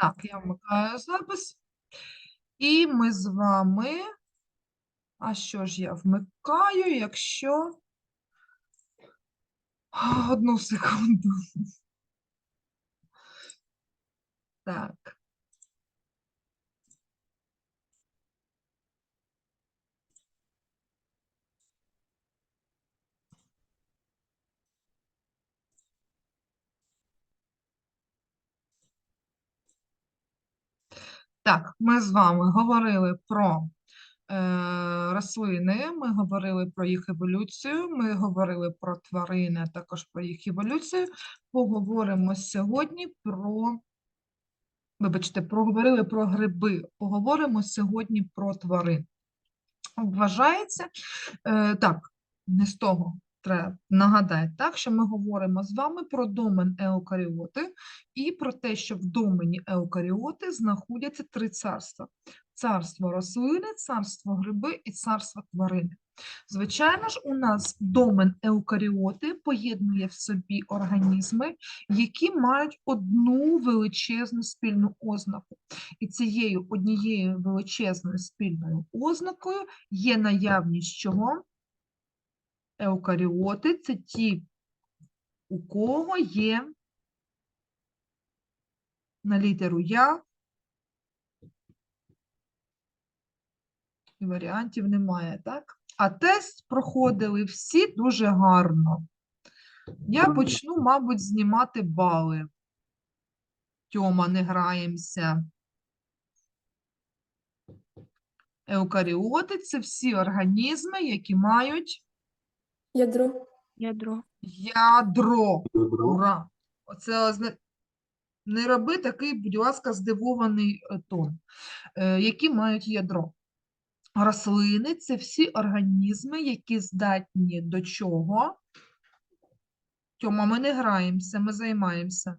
Так, я вмикаю запис. І ми з вами. А що ж я вмикаю, якщо. Одну секунду. Так. Так, ми з вами говорили про е, рослини, ми говорили про їх еволюцію, ми говорили про тварини, також про їх еволюцію. Поговоримо сьогодні про, вибачте, проговорили про гриби. Поговоримо сьогодні про тварин. Вважається, е, так, не з того треба нагадати, так, що ми говоримо з вами про домен еукаріоти і про те, що в домені еукаріоти знаходяться три царства: царство рослини, царство гриби і царство тварини. Звичайно ж, у нас домен еукаріоти поєднує в собі організми, які мають одну величезну спільну ознаку. І цією однією величезною спільною ознакою є наявність чого? Еукаріоти це ті, у кого є на літеру Я. І варіантів немає, так? А тест проходили всі дуже гарно. Я почну, мабуть, знімати бали. Тьома, не граємося. Еукаріоти це всі організми, які мають Ядро. Ядро. ядро. Ура! Оце озна- не роби такий, будь ласка, здивований е, тон. Е, Які мають ядро? Рослини це всі організми, які здатні до чого? Тьома, ми не граємося, ми займаємося.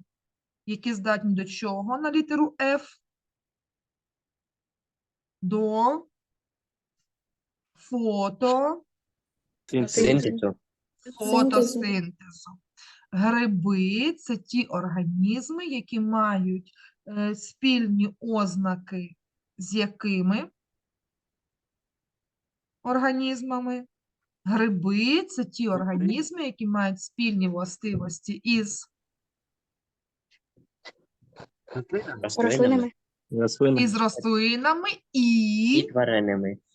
Які здатні до чого на літеру F? До фото. Синтезу. фотосинтезу. Гриби це ті організми, які мають е, спільні ознаки з якими організмами? Гриби це ті організми, які мають спільні властивості із, Рослинами. Із рослинами І і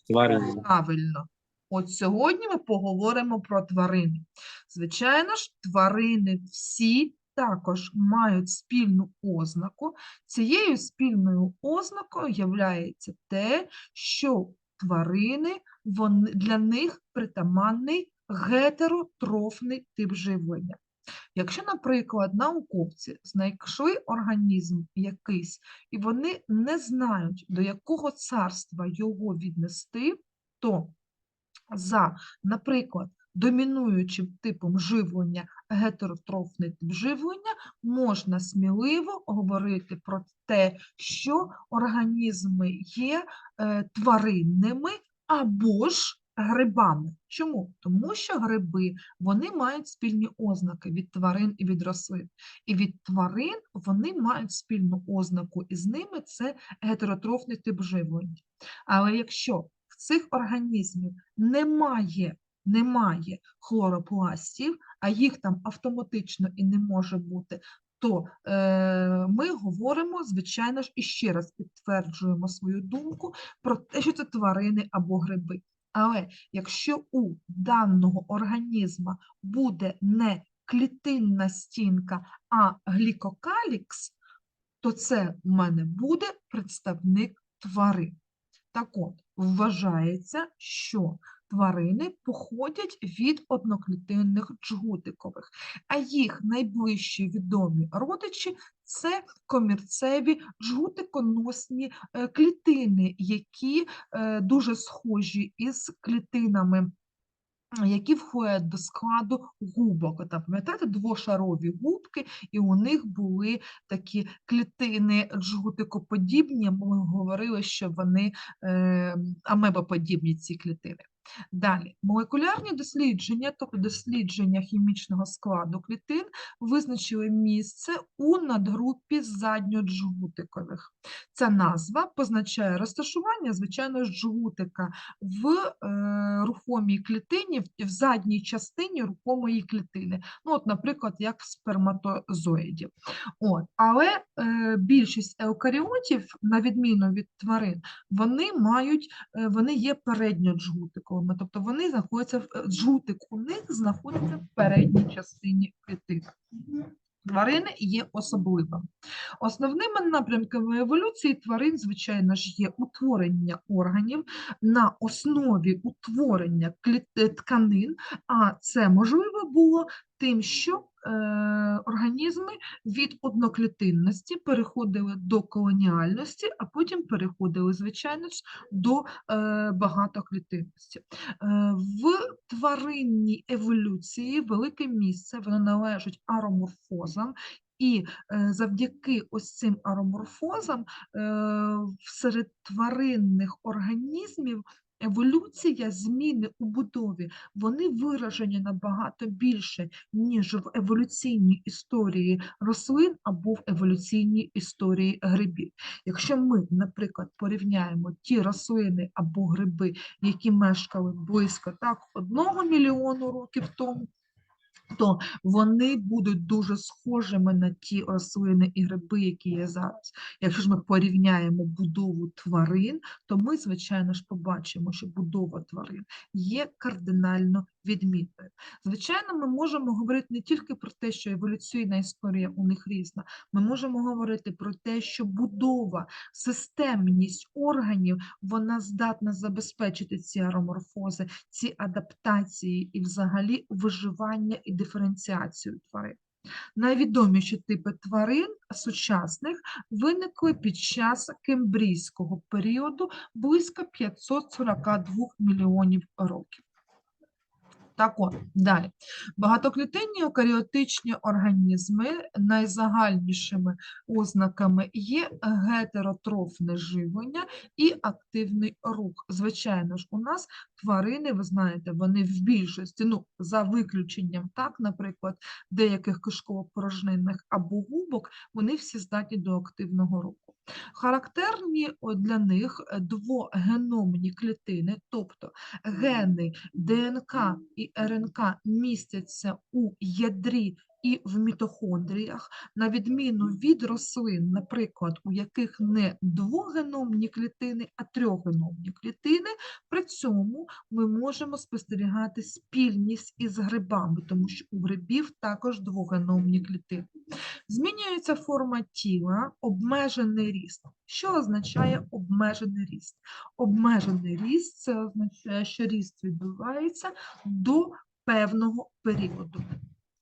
тваринами. Правильно. От сьогодні ми поговоримо про тварини. Звичайно ж, тварини всі також мають спільну ознаку. Цією спільною ознакою являється те, що тварини вони, для них притаманний гетеротрофний тип живлення. Якщо, наприклад, науковці знайшли організм якийсь, і вони не знають, до якого царства його віднести, то за, наприклад, домінуючим типом живлення, гетеротрофний тип живлення, можна сміливо говорити про те, що організми є е, тваринними або ж грибами. Чому? Тому що гриби вони мають спільні ознаки від тварин і від рослин. І від тварин вони мають спільну ознаку, і з ними це гетеротрофний тип живлення. Але якщо в цих організмів немає, немає хлоропластів, а їх там автоматично і не може бути, то е, ми говоримо, звичайно ж, і ще раз підтверджуємо свою думку про те, що це тварини або гриби. Але якщо у даного організма буде не клітинна стінка, а глікокалікс, то це у мене буде представник тварин. Так от, вважається, що тварини походять від одноклітинних джгутикових, а їх найближчі відомі родичі це комірцеві джгутиконосні е, клітини, які е, дуже схожі із клітинами. Які входять до складу губок. Там, пам'ятаєте, двошарові губки, і у них були такі клітини джгутикоподібні. Ми говорили, що вони е, амебоподібні ці клітини. Далі, молекулярні дослідження, тобто дослідження хімічного складу клітин, визначили місце у надгрупі задньоджгутикових. Ця назва позначає розташування, звичайно, джгутика в е, рухомій клітині, в- задній частині рухомої клітини. Ну, от, наприклад, як в сперматозоїдів. От. Але е, більшість еукаріотів, на відміну від тварин, вони мають, е, вони є передньоджгутиковими, тобто вони знаходяться в е, у них знаходиться в передній частині клітини. Тварини є особливими. Основними напрямками еволюції тварин, звичайно ж, є утворення органів на основі утворення е, тканин, а це можливо було тим, що е, організми від одноклітинності переходили до колоніальності, а потім переходили, звичайно ж, до е, багатоклітинності. Е, В тваринній еволюції велике місце воно належить ароморфозам, і завдяки ось цим ароморфозам серед тваринних організмів еволюція, зміни у будові, вони виражені набагато більше, ніж в еволюційній історії рослин або в еволюційній історії грибів. Якщо ми, наприклад, порівняємо ті рослини або гриби, які мешкали близько так одного мільйону років тому, то вони будуть дуже схожими на ті рослини і гриби, які є зараз. Якщо ж ми порівняємо будову тварин, то ми, звичайно ж, побачимо, що будова тварин є кардинально відмінною. Звичайно, ми можемо говорити не тільки про те, що еволюційна історія у них різна, ми можемо говорити про те, що будова, системність органів, вона здатна забезпечити ці ароморфози, ці адаптації і взагалі виживання і диференціацію тварин. Найвідоміші типи тварин сучасних виникли під час кембрійського періоду близько 542 мільйонів років. Так от, далі. Багатоклітинні еукаріотичні організми найзагальнішими ознаками є гетеротрофне живлення і активний рух. Звичайно ж, у нас тварини, ви знаєте, вони в більшості, ну, за виключенням, так, наприклад, деяких кишково-порожнинних або губок, вони всі здатні до активного руху. Характерні для них е, двогеномні клітини, тобто гени ДНК і РНК містяться у ядрі і в мітохондріях, на відміну від рослин, наприклад, у яких не двогеномні клітини, а трьохгеномні клітини, при цьому ми можемо спостерігати спільність із грибами, тому що у грибів також двогеномні клітини. Змінюється форма тіла, обмежений ріст. Що означає обмежений ріст? Обмежений ріст це означає, що ріст відбувається до певного періоду,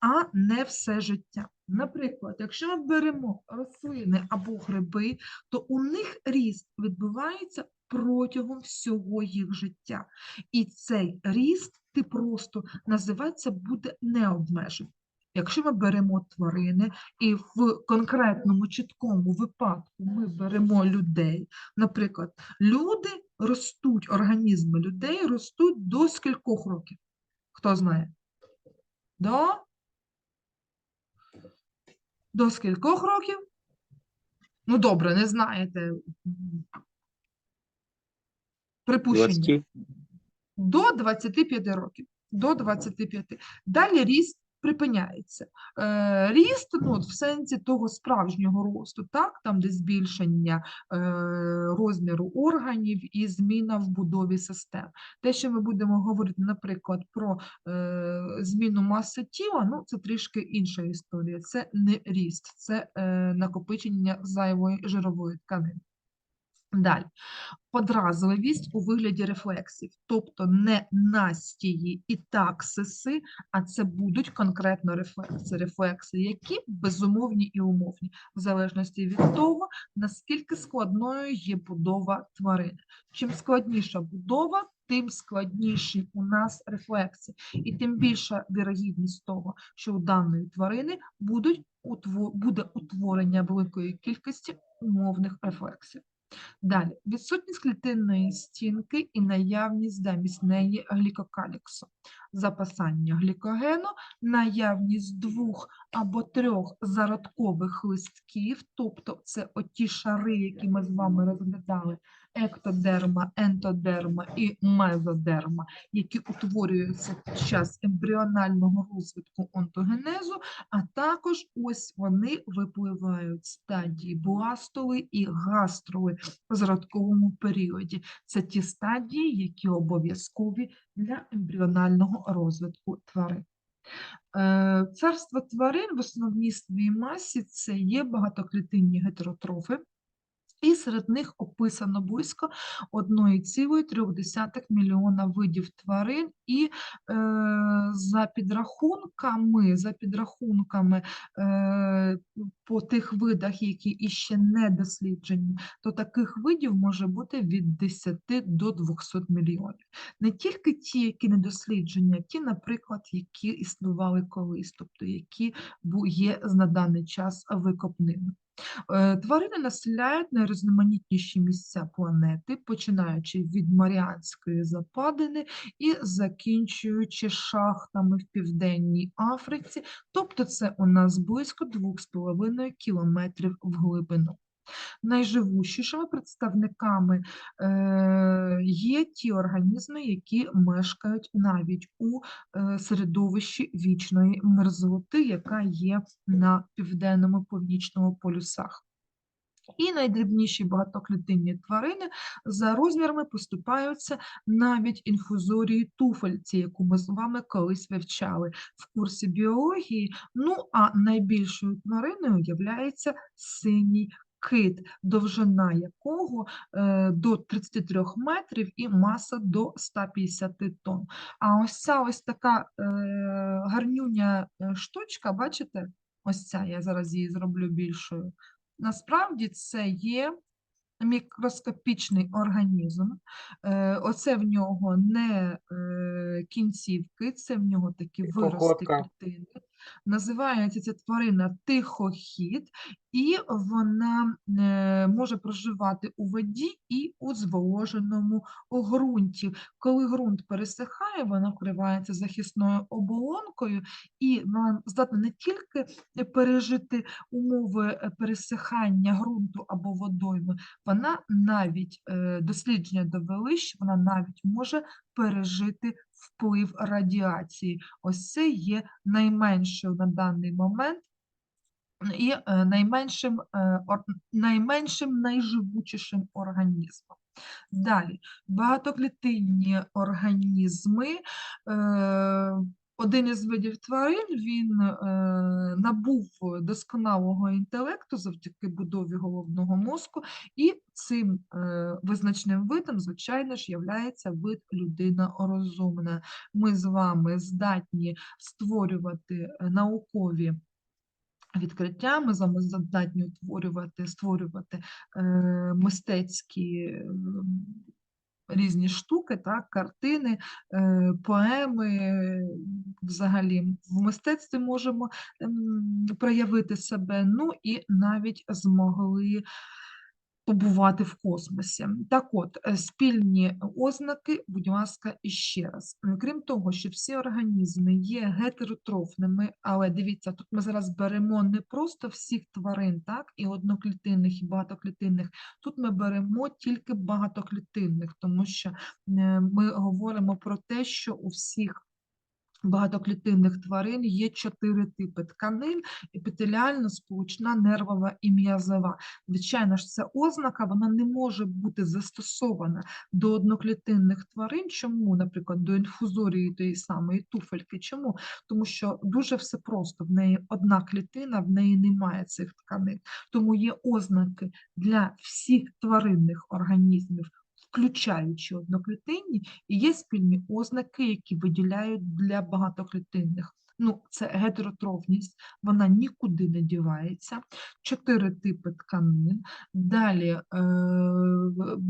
а не все життя. Наприклад, якщо ми беремо рослини або гриби, то у них ріст відбувається протягом всього їх життя. І цей ріст ти просто називається буде необмежений. Якщо ми беремо тварини, і в конкретному чіткому випадку ми беремо людей, наприклад, люди ростуть, організми людей ростуть до скількох років? Хто знає? До? До скількох років? Ну, добре, не знаєте. Припущення. 20. До 25 років. До 25. Далі ріст припиняється. Е, ріст ну, от в сенсі того справжнього росту, так? там де збільшення е, розміру органів і зміна в будові систем. Те, що ми будемо говорити, наприклад, про е, зміну маси тіла, ну, це трішки інша історія. Це не ріст, це накопичення зайвої жирової тканини. Далі. Подразливість у вигляді рефлексів, тобто не настії і таксиси, а це будуть конкретно рефлекси. Рефлекси, які безумовні і умовні, в залежності від того, наскільки складною є будова тварини. Чим складніша будова, тим складніші у нас рефлекси, і тим більша вірогідність того, що у даної тварини будуть буде утворення великої кількості умовних рефлексів. Далі, відсутність клітинної стінки і наявність замість неї глікокаліксу. Запасання глікогену, наявність двох або трьох зародкових листків, тобто це оті шари, які ми з вами розглядали, ектодерма, ентодерма і мезодерма, які утворюються під час ембріонального розвитку онтогенезу, а також ось вони випливають стадії бластови і гастрови в зародковому періоді. Це ті стадії, які обов'язкові для ембріонального розвитку тварин. Е, Царство тварин в основній своїй масі це є багатоклітинні гетеротрофи, і серед них описано близько 1,3 мільйона видів тварин, і е, за підрахунками, за підрахунками е, по тих видах, які іще не досліджені, то таких видів може бути від 10 до 200 мільйонів. Не тільки ті, які не досліджені, а ті, наприклад, які існували колись, тобто які є на даний час викопними. Е, Тварини населяють найрізноманітніші місця планети, починаючи від Маріанської западини і закінчуючи шахтами в Південній Африці, тобто це у нас близько 2,5 кілометрів в глибину. Найживучішими представниками е, є ті організми, які мешкають навіть у е, середовищі вічної мерзлоти, яка є на південному північному полюсах. І найдрібніші багатоклітинні тварини за розмірами поступаються навіть інфузорії туфельці, яку ми з вами колись вивчали в курсі біології. Ну а найбільшою твариною являється синій кит, довжина якого е, до 33 метрів і маса до 150 тонн. А ось ця ось така е, гарнюня е, штучка, бачите? Ось ця, я зараз її зроблю більшою. Насправді це є мікроскопічний організм. Оце в нього не кінцівки, це в нього такі вирости клітини. Називається ця тварина тихохід, і вона е, може проживати у воді і у зволоженому ґрунті. Коли ґрунт пересихає, вона вкривається захисною оболонкою, і вона здатна не тільки пережити умови е, пересихання ґрунту або водойми, вона навіть е, дослідження довели, що вона навіть може пережити вплив радіації. Ось це є найменшою на даний момент і е, найменшим, е, найменшим найживучішим організмом. Далі, багатоклітинні організми. Один із видів тварин він е, набув досконалого інтелекту завдяки будові головного мозку, і цим е, визначним видом, звичайно ж, являється вид людина розумна. Ми з вами здатні створювати е, наукові відкриття, ми здатні утворювати, створювати е, мистецькі ем, різні штуки, так, картини, е, поеми. Взагалі, в мистецтві можемо ем, проявити себе, ну і навіть змогли побувати в космосі. Так от, е, спільні ознаки, будь ласка, іще раз. Крім того, що всі організми є гетеротрофними, але дивіться, тут ми зараз беремо не просто всіх тварин, так, і одноклітинних, і багатоклітинних. Тут ми беремо тільки багатоклітинних, тому що е, ми говоримо про те, що у всіх багатоклітинних тварин є чотири типи тканин: епітеліальна, сполучна, нервова і м'язова. Звичайно ж, ця ознака вона не може бути застосована до одноклітинних тварин. Чому, наприклад, до інфузорії тієї самої туфельки? Чому? Тому що дуже все просто, в неї одна клітина, в неї немає цих тканин. Тому є ознаки для всіх тваринних організмів, включаючи одноклітинні, і є спільні ознаки, які виділяють для багатоклітинних. Ну, це гетеротрофність, вона нікуди не дівається. Чотири типи тканин. Далі е,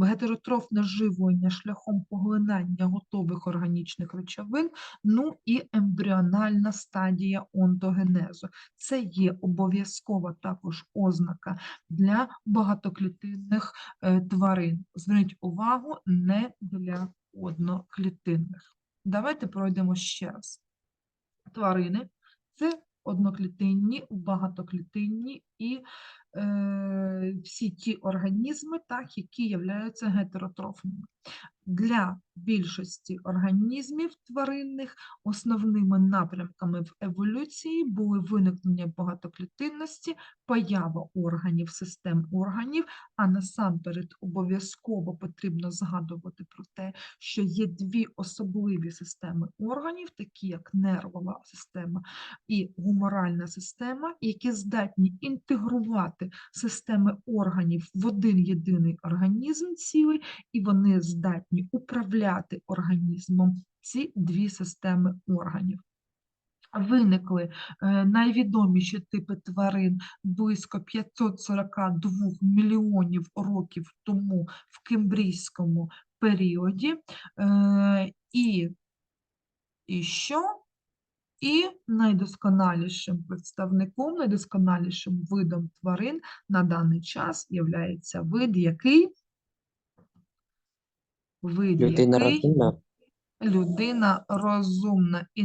гетеротрофне живлення шляхом поглинання готових органічних речовин, ну і ембріональна стадія онтогенезу. Це є обов'язкова також ознака для багатоклітинних е, тварин. Зверніть увагу, не для одноклітинних. Давайте пройдемо ще раз. Тварини. Це одноклітинні, багатоклітинні і е, всі ті організми, так, які являються гетеротрофними. Для більшості організмів тваринних основними напрямками в еволюції були виникнення багатоклітинності, поява органів, систем органів, а насамперед обов'язково потрібно згадувати про те, що є дві особливі системи органів, такі як нервова система і гуморальна система, які здатні інтегрувати системи органів в один єдиний організм цілий, і вони здатні управляти організмом ці дві системи органів. Виникли е, найвідоміші типи тварин близько 542 мільйонів років тому в кембрійському періоді. Е, і, і що? І найдосконалішим представником, найдосконалішим видом тварин на даний час є вид, який? Вид Людина який? розумна. Людина розумна.